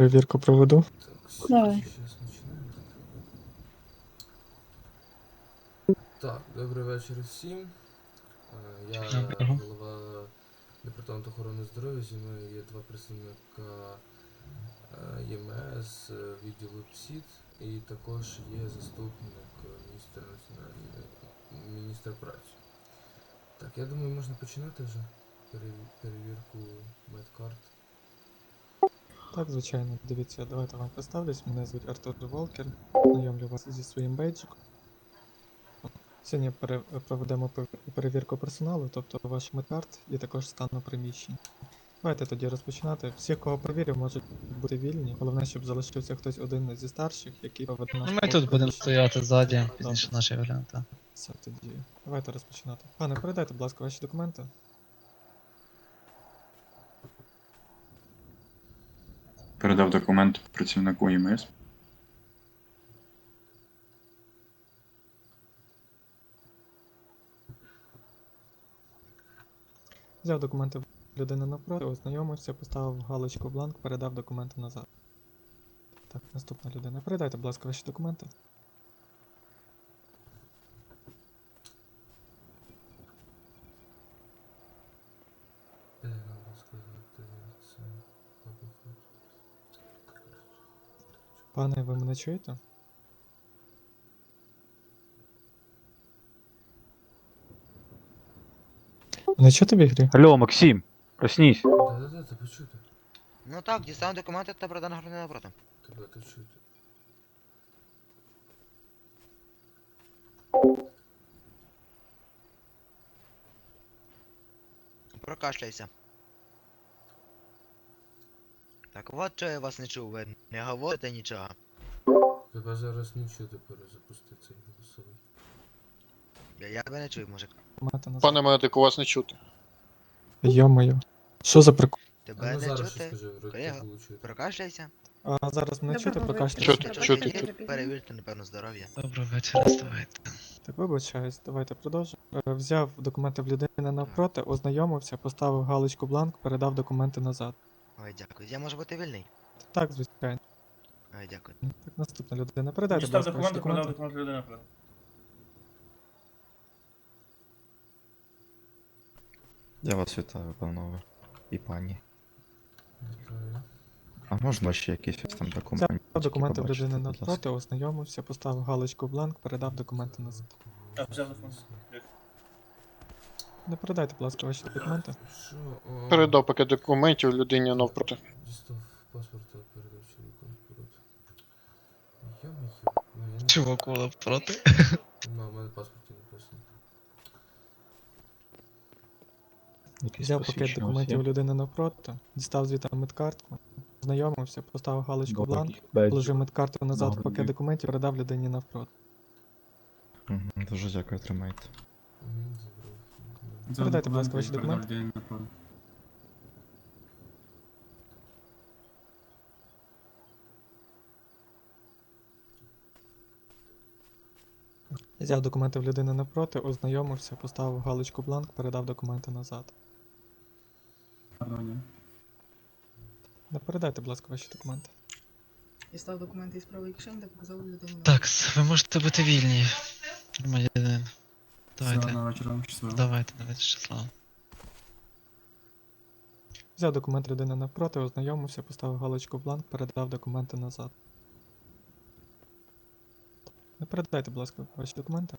перевірку проведу. Так, Давай. Так, добрий вечір всім. Е, Я Доброго. голова департаменту охорони здоров'я, зі мною є два представника е, ЄМС, е, відділу ПСІД, і також є заступник е, міністра національної міністра праці. Так, я думаю, можна починати вже перев- перевірку медкарт. Так, звичайно, дивіться, давайте вам представлюсь. Мене звуть Артур Волкер. Знайомлю вас зі своїм бейджиком. Сьогодні проведемо перевірку персоналу, тобто ваш медкарт і також стану приміщень. Давайте тоді розпочинати. Всі, кого перевірив, можуть бути вільні. Головне, щоб залишився хтось один зі старших, який проведе наш Ну, ми тут будемо стояти ззаді, пізніше наші варіанти. Все тоді. Давайте розпочинати. Пане, передайте, будь ласка, ваші документи. Передав документ працівнику ЄМС. Взяв документи людини напроти, ознайомився, поставив галочку бланк, передав документи назад. Так, наступна людина. Передайте, будь ласка, ваші документи. Мене чуєте? Не чути в ігрі? Алло, Максим, проснись. Да-да-да, тебе чути. Ну так, дістану документи та продана громадянина напроти. Тебе тут чути. Прокашляйся. Так от чого я вас не чув, ви не говорите нічого. Тебе зараз нічого перезапусти цей голосовий. Я, я тебе не чую, мужик. Документи назад. Пане медику, вас не чути. Йо-моє. Що за прикол? А Тебе ну не зараз що чути. скажи, вроді Колега. було чути. Прокашляйся. А зараз мене чути, вечора. Чути, чути, чути. Перевірте, напевно, здоров'я. Доброго вечора, ставайте. Так, вибачаюсь, давайте продовжимо. Е, Взяв документи в людини навпроти, ознайомився, поставив галочку бланк, передав документи назад. Ой, дякую. Я можу бути вільний? Так, звичайно. Ой, дякую. Так, наступна людина. Передайте, будь Дістав ласка, ваші документи, продав документи. людини напроти. Я вас вітаю, панове і пані. А можна ще якісь там документи? Взяв документи в побачити, людини будь ласка? навпроти, ознайомився, поставив галочку бланк, передав документи назад. А, взяв. Не передайте, будь ласка, ваші документи. Що? О, Передав пакет документів людині навпроти. Дістав паспорта, передав чоловіку напроти. Йо-моє. Я не... Чуваку навпроти. Ну, у мене паспорті написано. Взяв пакет посвідчення документів людини навпроти, дістав звідти медкартку, ознайомився, поставив галочку Добре, бланк, положив медкарту назад в пакет документів, передав людині навпроти. Мгм, Дуже дякую, тримайте. Забрав. Передайте, будь ласка, ваші документи. Взяв документи в людини навпроти, ознайомився, поставив галочку бланк, передав документи назад. Не передайте, будь ласка, ваші документи. Дістав документи із правої кишені та показав людині. на Так, ви можете бути вільні. Громадянин. Давайте. Давайте, давайте, щасливо. Взяв документ людини навпроти, ознайомився, поставив галочку бланк, передав документи назад. Передайте, будь ласка, ваші документи.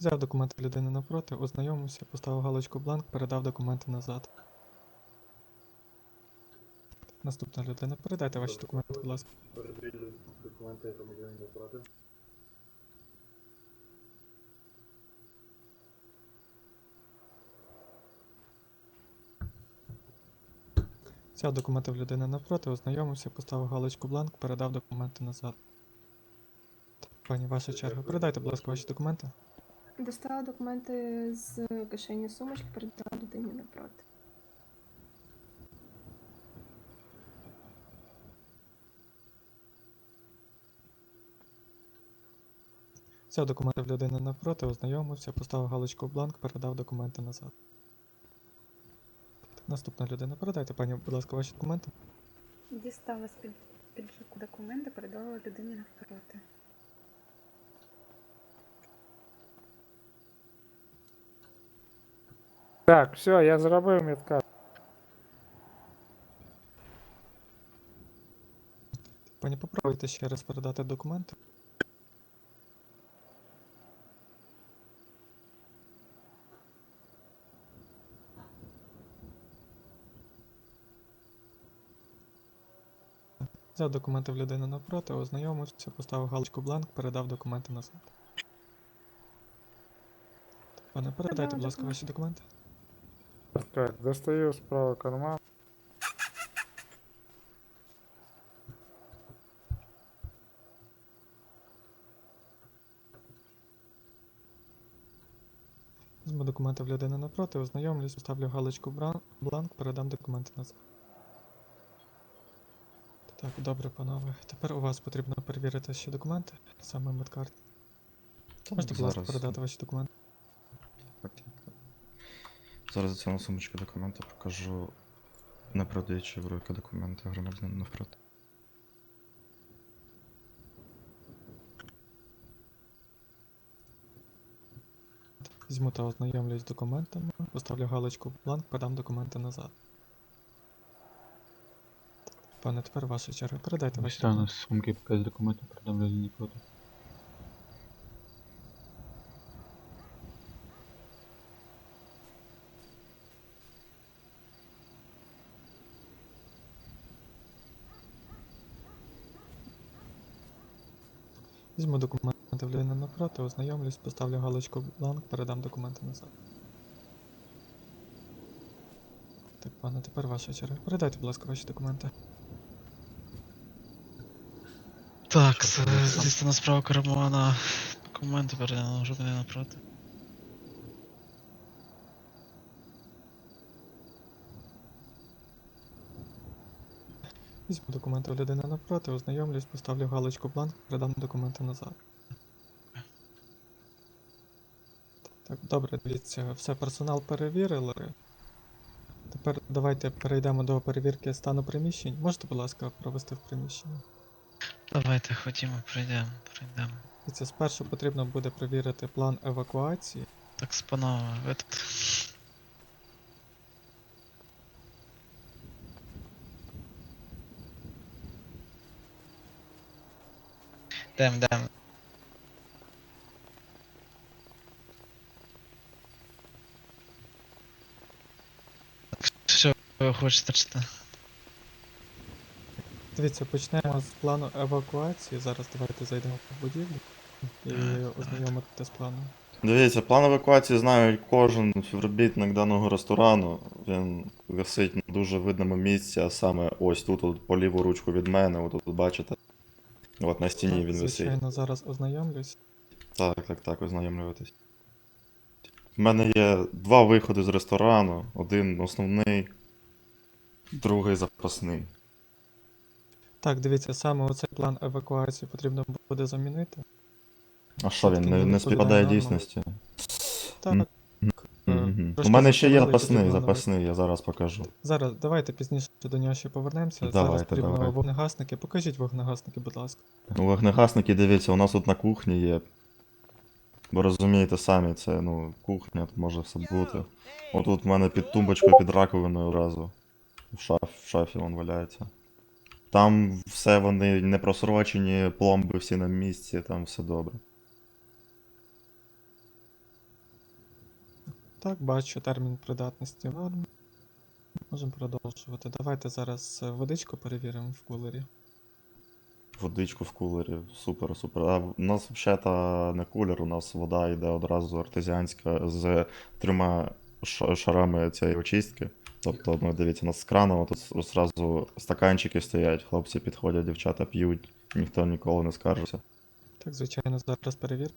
Взяв документи людини навпроти, ознайомився, поставив галочку бланк, передав документи назад. Наступна людина. Передайте ваші документи, будь ласка. Взяв документи в людини навпроти, ознайомився, поставив галочку бланк, передав документи назад. Пані, ваша черга. Передайте, будь ласка, ваші документи. Достала документи з кишені сумочки, передала людині напроти. Взяв документи в людини навпроти, ознайомився, поставив галочку в бланк, передав документи назад. Наступна людина. Передайте, пані, будь ласка, ваші документи. Дістала з під піджаку документи, передала людині навпроти. Так, все, я зробив медкарт. Пані, попробуйте ще раз передати документи. Взяв документи в людини навпроти, ознайомився, поставив галочку бланк, передав документи назад. Пане, передайте, будь ласка, ваші документи. Так, достаю з правого кармана. Візьму документи в людини навпроти, ознайомлюсь, поставлю галочку бланк, передам документи назад. Так, добре, панове. Тепер у вас потрібно перевірити ще документи, саме медкарт. Можете, будь ласка, передати ваші документи. Так, так. Зараз за цю сумочку документи покажу, не продаючи в руки документи громадянина навпроти. Візьму та ознайомлюсь з документами, поставлю галочку бланк, передам документи назад. Пане, тепер ваша черга. Передайте ваші документи. з сумки з документів, передам людині проти. Візьму документи в людини навпроти, ознайомлюсь, поставлю галочку бланк, передам документи назад. Так, пане, тепер ваша черга. Передайте, будь ласка, ваші документи. Так, це дійсно справа кармана. Документи передано мене напроти. Візьму документи в людини навпроти, ознайомлюсь, поставлю галочку бланк, передам документи назад. Так, добре, дивіться, все персонал перевірили. Тепер давайте перейдемо до перевірки стану приміщень. Можете, будь ласка, провести в приміщенні? Давайте ходімо, прийдемо, прийдемо. Дивіться, спершу потрібно буде перевірити план евакуації. Так, спанове, ви тут. Дем, дем. Що ви хочете читати? Дивіться, почнемо з плану евакуації. Зараз давайте зайдемо в будівлю і ознайомитися з планом. Дивіться, план евакуації знає кожен співробітник даного ресторану. Він висить на дуже видному місці, а саме ось тут, от, по ліву ручку від мене, от тут бачите. От на стіні Так, він висить. Звичайно, зараз ознайомлюсь. Так, так, так, ознайомлюватись. У мене є два виходи з ресторану. Один основний, другий запасний. Так, дивіться, саме оцей план евакуації потрібно буде замінити. А що він не, не співпадає дійсності? Так, Мгм. е, У трошки мене ще є запасний, потрібно запасний, я зараз покажу. зараз давайте пізніше до нього ще повернемося. зараз Давайте, потрібно давайте. вогнегасники. Покажіть вогнегасники, будь ласка. У вогнегасники, дивіться, у нас тут на кухні є. Ви розумієте самі, це ну, кухня, тут може все бути. Отут в мене під тумбочкою, під раковиною одразу. В, шаф, в шафі вон валяється. Там все вони не просрочені, пломби всі на місці, там все добре. Так, бачу термін придатності норм. Можемо продовжувати. Давайте зараз е, водичку перевіримо в кулері. Водичку в кулері, супер, супер. А у нас взагалі не кулер, у нас вода йде одразу артезіанська з трьома шарами цієї очистки. Тобто, ну дивіться, у нас з крану тут зразу стаканчики стоять, хлопці підходять, дівчата п'ють, ніхто ніколи не скаржиться. Так, звичайно, зараз перевір.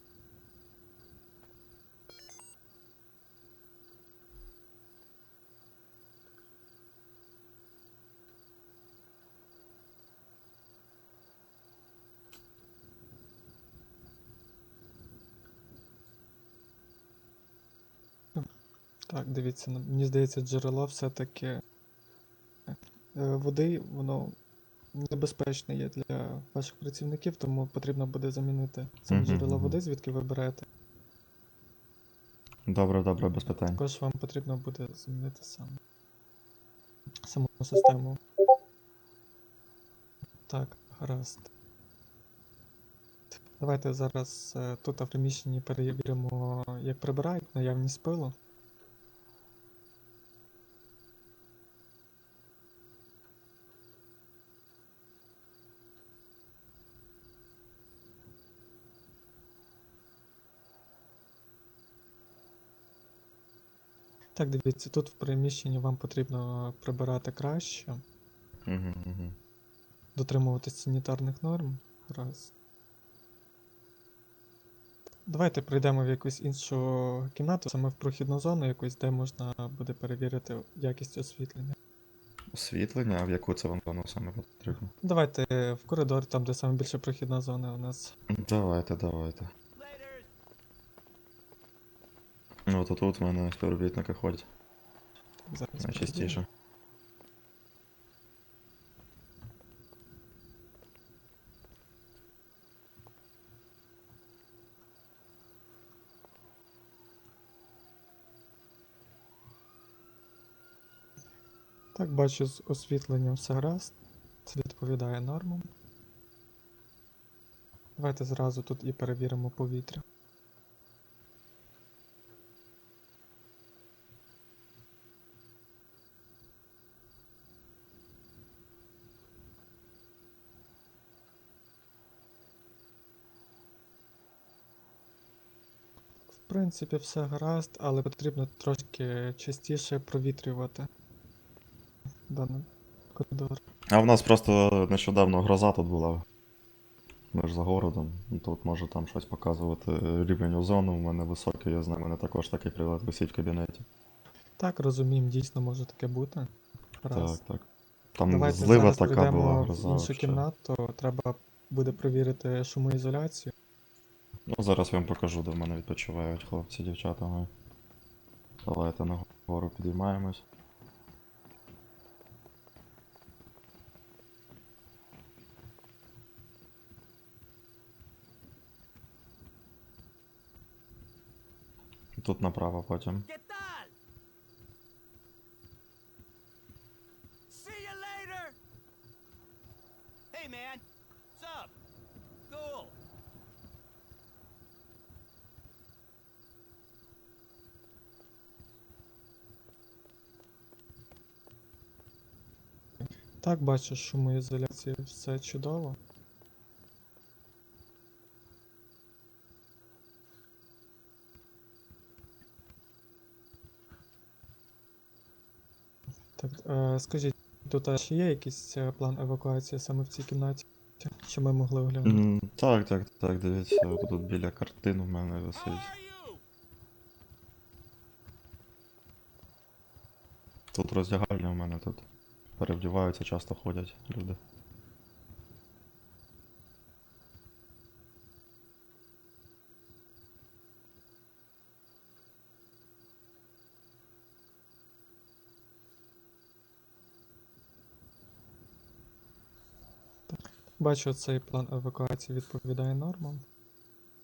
Так, дивіться, мені здається, джерело все-таки е, води, воно небезпечне є для ваших працівників, тому потрібно буде замінити саме мгм. води, звідки ви берете. Добре, добре, без питань. Також вам потрібно буде змінити сам саму систему. Так, гаразд. Давайте зараз е, тут в приміщенні перевіримо, як прибирають наявність пилу. Так, дивіться, тут в приміщенні вам потрібно прибирати краще, Угу, угу. дотримуватись санітарних норм. Раз. Давайте прийдемо в якусь іншу кімнату, саме в прохідну зону якусь, де можна буде перевірити якість освітлення. Освітлення, а в яку це вам зону саме потрібно? Давайте в коридор, там, де саме більше прохідна зона у нас. Давайте, давайте. Ну, то тут в мене співробітники ходять Зараз найчастіше. Так, бачу, з освітленням все гаразд. Це відповідає нормам. Давайте зразу тут і перевіримо повітря. Принципі, все гаразд, але потрібно трошки частіше провітрювати даний коридор. А в нас просто нещодавно гроза тут була. Ми ж за городом. Тут може там щось показувати рівень озону, у мене високий, я знаю, у мене також такий прилад висить в кабінеті. Так, розуміємо, дійсно може таке бути. Гаразд. Так, так. Там Давайте злива зараз така була в гроза. іншу вообще. кімнату, треба буде провірити шумоізоляцію. Ну, зараз я вам покажу, де в мене відпочивають хлопці, дівчата мої. Давайте нагору підіймаємось. Тут направо потім. Так, бачу, шумоізоляція все чудово. Так, е, скажіть, тут ще є якийсь е, план евакуації саме в цій кімнаті, що ми могли оглянути? М, Так, так, так, дивіться, тут біля картин у мене висить. Тут роздягальня у мене тут. Перевдіваються, часто ходять люди. Бачу, цей план евакуації відповідає нормам.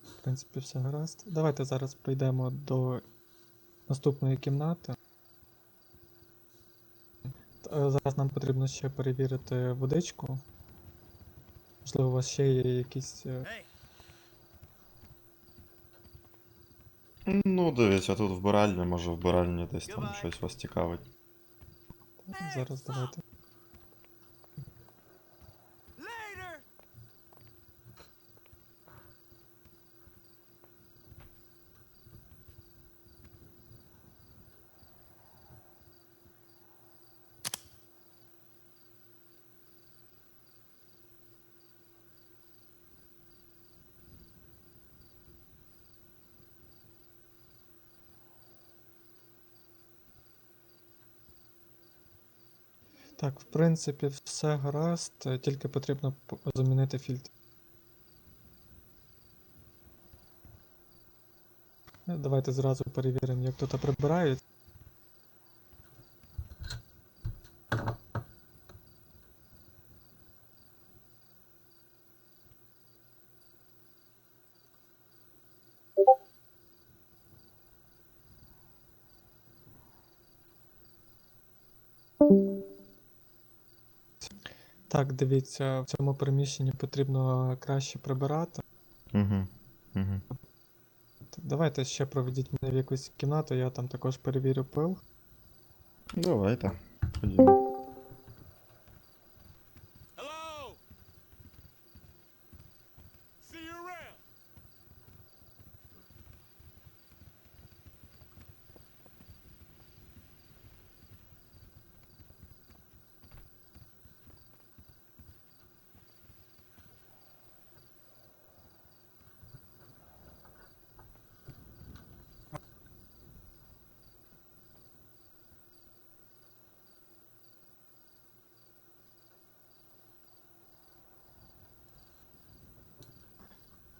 В принципі, все гаразд. Давайте зараз пройдемо до наступної кімнати. Е, Зараз нам потрібно ще перевірити водичку. Можливо, у вас ще є якісь. е, Hey, Ну, дивіться, тут вбиральня, може вбиральня десь там щось вас цікавить. Зараз давайте. Так, в принципі, все гаразд, е, тільки потрібно замінити фільтр. Е, Давайте зразу перевіримо, як тут прибирають. Так, дивіться, в цьому приміщенні потрібно краще прибирати. Угу. Угу. Давайте ще проведіть мене в якусь кімнату, я там також перевірю пил. Давайте. Ходімо.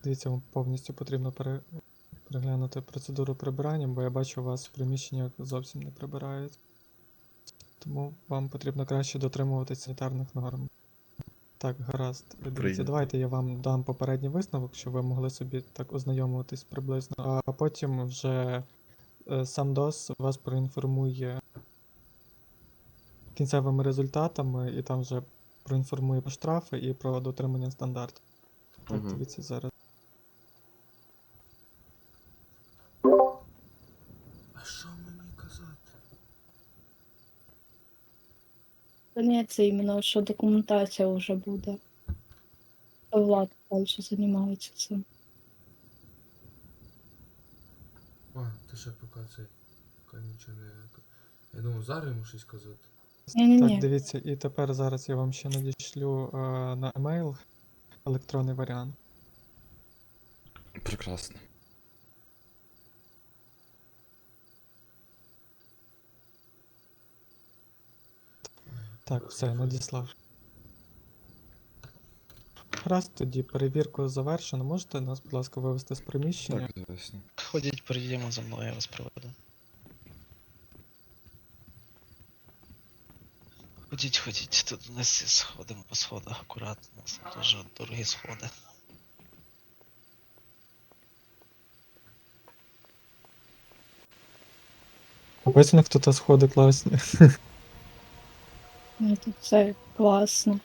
Дивіться, вам повністю потрібно пере... переглянути процедуру прибирання, бо я бачу, у вас в приміщеннях зовсім не прибирають. Тому вам потрібно краще дотримуватися санітарних норм. Так, гаразд. Дивіться, давайте я вам дам попередній висновок, щоб ви могли собі так ознайомитись приблизно. А потім вже е, сам ДОС вас проінформує кінцевими результатами, і там вже проінформує про штрафи і про дотримання стандартів. Так, Мгм. дивіться зараз. Ні, це іменно, що документація вже буде. Влад далі займається цим. А, ти ще поки. Поки нічого не. Я думав, зараз йому щось казати. Ні-ні-ні. Так, дивіться, і тепер зараз я вам ще надішлю е, на емейл електронний варіант. Прекрасно. Так, все, надіслав. Раз тоді перевірку завершено. Можете нас, будь ласка, вивести з приміщення? Так, звісно. Ходіть, перейдемо за мною, я вас проведу. Ходіть, ходіть, тут у нас сходимо по сходах акуратно, у нас дуже дорогі сходи. Ось у них тут сходи класні. Ну, все класно.